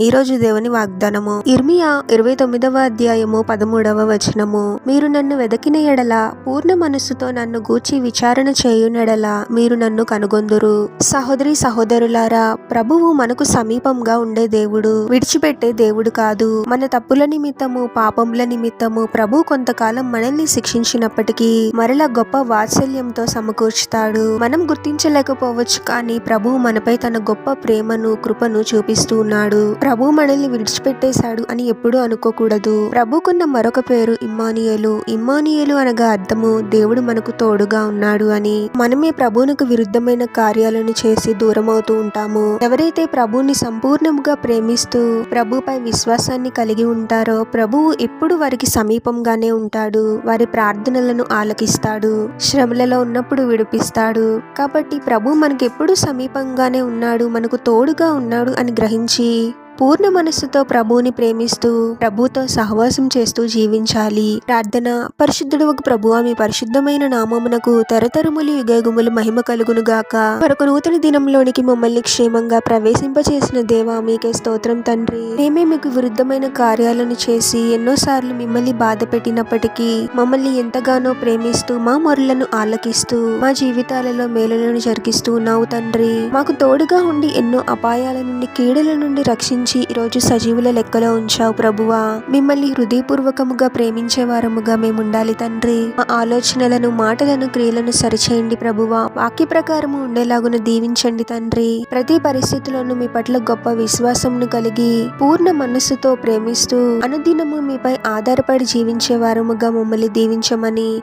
ఈ రోజు దేవుని వాగ్దానము. ఇర్మియా ఇరవై తొమ్మిదవ అధ్యాయము పదమూడవ వచనము. మీరు నన్ను వెదకిన ఎడల పూర్ణ మనస్సుతో నన్ను గూర్చి విచారణ చేయునెడల మీరు నన్ను కనుగొందురు. సహోదరి సహోదరులారా ప్రభువు మనకు సమీపంగా ఉండే దేవుడు విడిచిపెట్టే దేవుడు కాదు. మన తప్పుల నిమిత్తము పాపముల నిమిత్తము ప్రభు కొంతకాలం మనల్ని శిక్షించినప్పటికీ మరలా గొప్ప వాత్సల్యంతో సమకూర్చుతాడు. మనం గుర్తించలేకపోవచ్చు కానీ ప్రభు మనపై తన గొప్ప ప్రేమను కృపను చూపిస్తూ ఉన్నాడు. ప్రభు మనల్ని విడిచిపెట్టేశాడు అని ఎప్పుడూ అనుకోకూడదు. ప్రభుకున్న మరొక పేరు ఇమ్మానియలు. ఇమ్మానియలు అనగా అర్థము దేవుడు మనకు తోడుగా ఉన్నాడు అని. మనమే ప్రభువునకు విరుద్ధమైన కార్యాలను చేసి దూరమవుతూ ఉంటాము. ఎవరైతే ప్రభువుని సంపూర్ణంగా ప్రేమిస్తూ ప్రభుపై విశ్వాసాన్ని కలిగి ఉంటారో ప్రభువు ఎప్పుడు వారికి సమీపంగానే ఉంటాడు. వారి ప్రార్థనలను ఆలకిస్తాడు. శ్రమలలో ఉన్నప్పుడు విడిపిస్తాడు. కాబట్టి ప్రభు మనకెప్పుడు సమీపంగానే ఉన్నాడు మనకు తోడుగా ఉన్నాడు అని గ్రహించి పూర్ణ మనస్సుతో ప్రభువుని ప్రేమిస్తూ ప్రభుతో సహవాసం చేస్తూ జీవించాలి. ప్రార్థన. పరిశుద్ధుడు ఒక ప్రభువా మీ పరిశుద్ధమైన నామమునకు తరతరములు యుగగుములు మహిమ కలుగును గాక మరొక నూతన దినంలోనికి మమ్మల్ని క్షేమంగా ప్రవేశింపచేసిన దేవా మీకే స్తోత్రం తండ్రి. మేమే మీకు విరుద్ధమైన కార్యాలను చేసి ఎన్నోసార్లు మిమ్మల్ని బాధ పెట్టినప్పటికీ మమ్మల్ని ఎంతగానో ప్రేమిస్తూ మా మొరలను ఆలకిస్తూ మా జీవితాలలో మేలులను జరిగిస్తూ ఉన్నావు తండ్రి. మాకు తోడుగా ఉండి ఎన్నో అపాయాల నుండి కీడల నుండి రక్షించి ఈరోజు సజీవుల లెక్కలో ఉంచావు ప్రభువా. మిమ్మల్ని హృదయపూర్వకముగా ప్రేమించే వారముగా మేము ఉండాలి తండ్రి. మా ఆలోచనలను మాటలను క్రియలను సరిచేయండి ప్రభువా. వాక్య ప్రకారము ఉండేలాగున దీవించండి తండ్రి. ప్రతి పరిస్థితుల్లోనూ మీ పట్ల గొప్ప విశ్వాసమును కలిగి పూర్ణ మనస్సుతో ప్రేమిస్తూ అనుదినము మీపై ఆధారపడి జీవించే వారముగా మమ్మల్ని దీవించమని